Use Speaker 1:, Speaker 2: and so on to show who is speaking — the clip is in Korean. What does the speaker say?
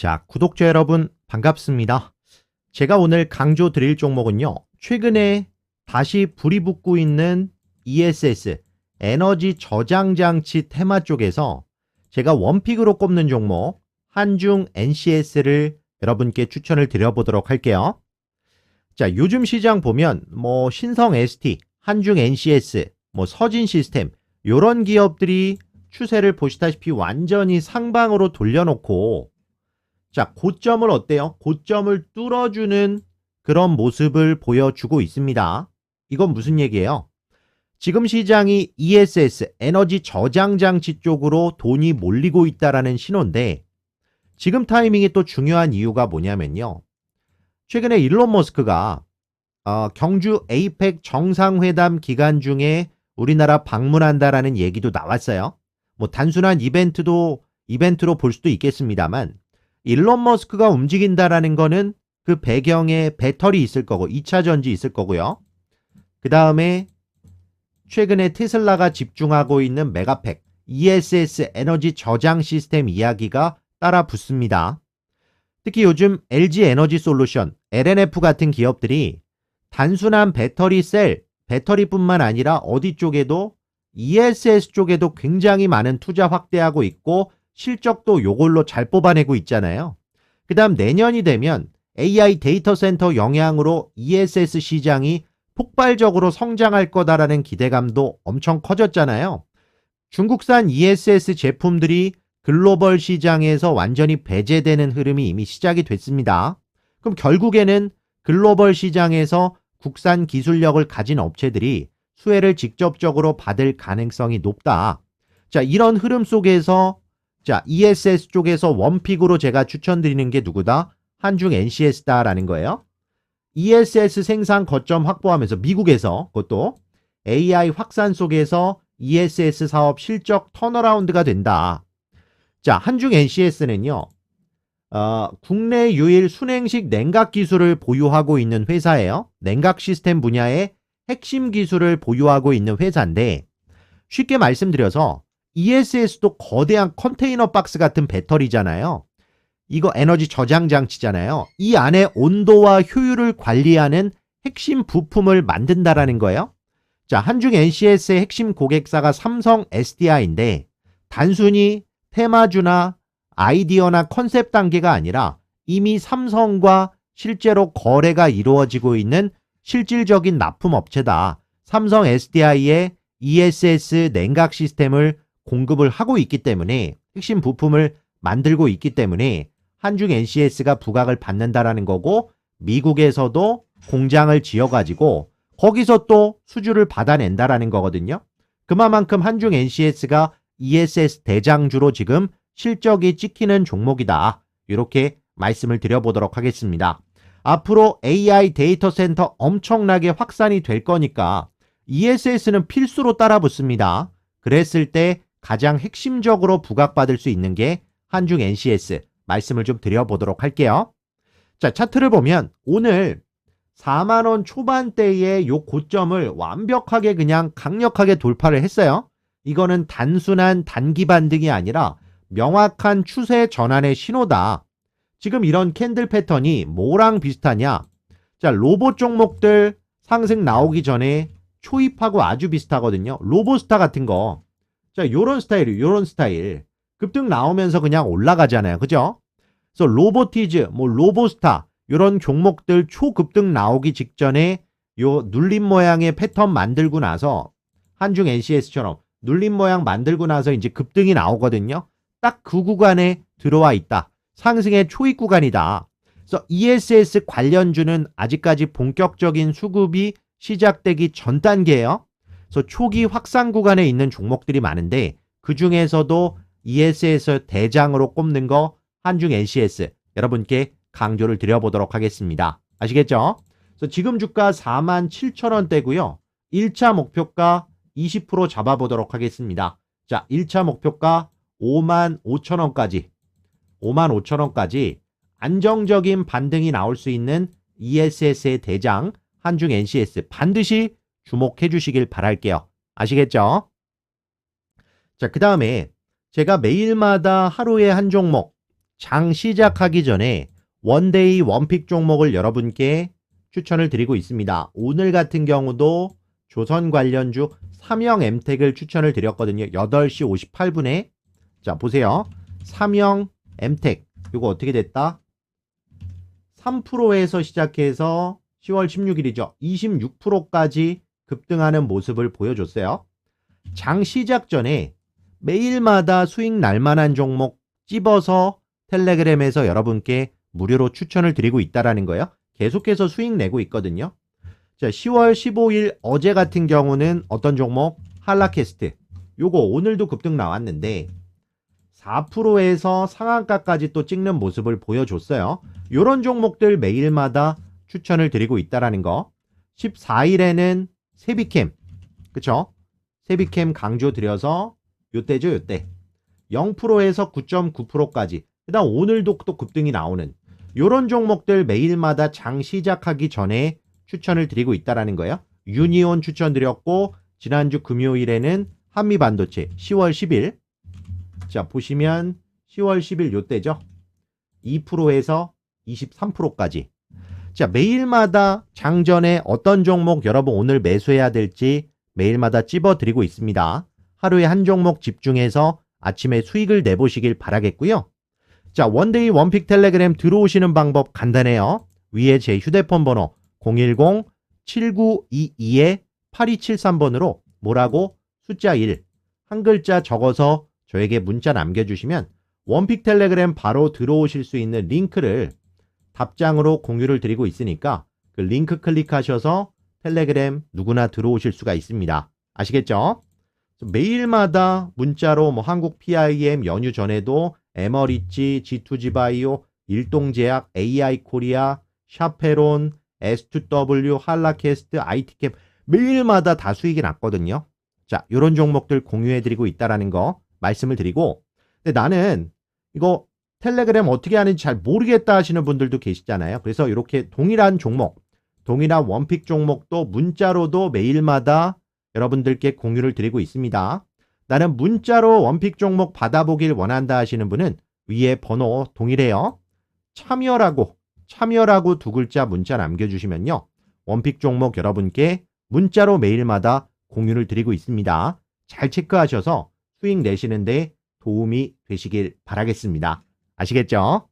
Speaker 1: 자, 구독자 여러분 반갑습니다. 제가 오늘 강조 드릴 종목은요. 최근에 다시 불이 붙고 있는 ESS 에너지 저장 장치 테마 쪽에서 제가 원픽으로 꼽는 종목 한중 NCS를 여러분께 추천을 드려보도록 할게요. 자, 요즘 시장 보면 뭐 신성 ST, 한중 NCS, 뭐 서진 시스템 요런 기업들이 추세를 보시다시피 완전히 상방으로 돌려놓고 자, 고점을 어때요? 고점을 뚫어주는 그런 모습을 보여주고 있습니다. 이건 무슨 얘기예요? 지금 시장이 ESS, 에너지 저장 장치 쪽으로 돈이 몰리고 있다라는 신호인데 지금 타이밍이 또 중요한 이유가 뭐냐면요. 최근에 일론 머스크가 어, 경주 에이펙 정상회담 기간 중에 우리나라 방문한다라는 얘기도 나왔어요. 뭐 단순한 이벤트도 이벤트로 볼 수도 있겠습니다만 일론 머스크가 움직인다라는 거는 그 배경에 배터리 있을 거고 2차 전지 있을 거고요. 그 다음에 최근에 테슬라가 집중하고 있는 메가팩 ESS 에너지 저장 시스템 이야기가 따라 붙습니다. 특히 요즘 LG 에너지 솔루션, LNF 같은 기업들이 단순한 배터리 셀, 배터리뿐만 아니라 어디 쪽에도 ESS 쪽에도 굉장히 많은 투자 확대하고 있고 실적도 요걸로 잘 뽑아내고 있잖아요. 그 다음 내년이 되면 AI 데이터 센터 영향으로 ESS 시장이 폭발적으로 성장할 거다라는 기대감도 엄청 커졌잖아요. 중국산 ESS 제품들이 글로벌 시장에서 완전히 배제되는 흐름이 이미 시작이 됐습니다. 그럼 결국에는 글로벌 시장에서 국산 기술력을 가진 업체들이 수혜를 직접적으로 받을 가능성이 높다. 자, 이런 흐름 속에서 자, ESS 쪽에서 원픽으로 제가 추천드리는 게 누구다? 한중 NCS다라는 거예요. ESS 생산 거점 확보하면서 미국에서 그것도 AI 확산 속에서 ESS 사업 실적 턴어라운드가 된다. 자, 한중 NCS는요. 어, 국내 유일 순행식 냉각 기술을 보유하고 있는 회사예요. 냉각 시스템 분야의 핵심 기술을 보유하고 있는 회사인데 쉽게 말씀드려서 ESS도 거대한 컨테이너 박스 같은 배터리잖아요. 이거 에너지 저장 장치잖아요. 이 안에 온도와 효율을 관리하는 핵심 부품을 만든다라는 거예요. 자, 한중 NCS의 핵심 고객사가 삼성 SDI인데 단순히 테마주나 아이디어나 컨셉 단계가 아니라 이미 삼성과 실제로 거래가 이루어지고 있는 실질적인 납품 업체다. 삼성 SDI의 ESS 냉각 시스템을 공급을 하고 있기 때문에 핵심 부품을 만들고 있기 때문에 한중 NCS가 부각을 받는다라는 거고 미국에서도 공장을 지어가지고 거기서 또 수주를 받아낸다라는 거거든요. 그만큼 한중 NCS가 ESS 대장주로 지금 실적이 찍히는 종목이다. 이렇게 말씀을 드려보도록 하겠습니다. 앞으로 AI 데이터 센터 엄청나게 확산이 될 거니까 ESS는 필수로 따라 붙습니다. 그랬을 때 가장 핵심적으로 부각받을 수 있는 게 한중 NCS 말씀을 좀 드려보도록 할게요. 자, 차트를 보면 오늘 4만원 초반대의 요 고점을 완벽하게 그냥 강력하게 돌파를 했어요. 이거는 단순한 단기 반등이 아니라 명확한 추세 전환의 신호다. 지금 이런 캔들 패턴이 뭐랑 비슷하냐? 자, 로봇 종목들 상승 나오기 전에 초입하고 아주 비슷하거든요. 로보스타 같은 거. 자, 요런 스타일이 요런 스타일. 급등 나오면서 그냥 올라가잖아요. 그죠? 그래서 로보티즈, 뭐 로보스타 요런 종목들 초급등 나오기 직전에 요 눌림 모양의 패턴 만들고 나서 한중 NCS처럼 눌림 모양 만들고 나서 이제 급등이 나오거든요. 딱 그 구간에 들어와 있다. 상승의 초입 구간이다. 그래서 ESS 관련주는 아직까지 본격적인 수급이 시작되기 전 단계예요. 그래서 초기 확산 구간에 있는 종목들이 많은데 그 중에서도 ESS 대장으로 꼽는 거 한중 NCS 여러분께 강조를 드려보도록 하겠습니다. 아시겠죠? 그래서 지금 주가 4만 7천 원대고요. 1차 목표가 20% 잡아보도록 하겠습니다. 자, 1차 목표가 5만 5천 원까지 5만 5천 원까지 안정적인 반등이 나올 수 있는 ESS의 대장 한중 NCS 반드시 주목해 주시길 바랄게요. 아시겠죠? 자, 그 다음에 제가 매일마다 하루에 한 종목 장 시작하기 전에 원데이 원픽 종목을 여러분께 추천을 드리고 있습니다. 오늘 같은 경우도 조선 관련주 삼형 엠텍을 추천을 드렸거든요. 8시 58분에 자 보세요. 삼형 엠텍 이거 어떻게 됐다? 3%에서 시작해서 10월 16일이죠. 26%까지 급등하는 모습을 보여줬어요. 장 시작 전에 매일마다 수익 날만한 종목 찝어서 텔레그램에서 여러분께 무료로 추천을 드리고 있다라는 거예요. 계속해서 수익 내고 있거든요. 자, 10월 15일 어제 같은 경우는 어떤 종목? 한라캐스트. 요거 오늘도 급등 나왔는데 4%에서 상한가까지 또 찍는 모습을 보여줬어요. 요런 종목들 매일마다 추천을 드리고 있다라는 거. 14일에는 세비캠. 그쵸? 세비캠 강조 드려서 요때죠, 요때. 0%에서 9.9%까지. 그다음 오늘도 또 급등이 나오는 요런 종목들 매일마다 장 시작하기 전에 추천을 드리고 있다라는 거예요. 유니온 추천드렸고 지난주 금요일에는 한미반도체 10월 10일 자 보시면 10월 10일 요때죠. 2%에서 23%까지 자 매일마다 장전에 어떤 종목 여러분 오늘 매수해야 될지 매일마다 찝어드리고 있습니다. 하루에 한 종목 집중해서 아침에 수익을 내보시길 바라겠고요. 자, 원데이 원픽 텔레그램 들어오시는 방법 간단해요. 위에 제 휴대폰 번호 010-7922-8273번으로 뭐라고 숫자 1, 한 글자 적어서 저에게 문자 남겨주시면 원픽 텔레그램 바로 들어오실 수 있는 링크를 답장으로 공유를 드리고 있으니까 그 링크 클릭하셔서 텔레그램 누구나 들어오실 수가 있습니다. 아시겠죠? 매일마다 문자로 뭐 한국 PIM 연휴 전에도 에머리치, G2G 바이오, 일동제약, AI 코리아, 샤페론, S2W, 한라캐스트, IT캡 매일마다 다 수익이 났거든요. 자, 요런 종목들 공유해 드리고 있다라는 거 말씀을 드리고 근데 나는 이거 텔레그램 어떻게 하는지 잘 모르겠다 하시는 분들도 계시잖아요. 그래서 이렇게 동일한 종목, 동일한 원픽 종목도 문자로도 매일마다 여러분들께 공유를 드리고 있습니다. 나는 문자로 원픽 종목 받아보길 원한다 하시는 분은 위에 번호 동일해요. 참여라고, 참여라고 두 글자 문자 남겨주시면요. 원픽 종목 여러분께 문자로 매일마다 공유를 드리고 있습니다. 잘 체크하셔서 수익 내시는데 도움이 되시길 바라겠습니다. 아시겠죠?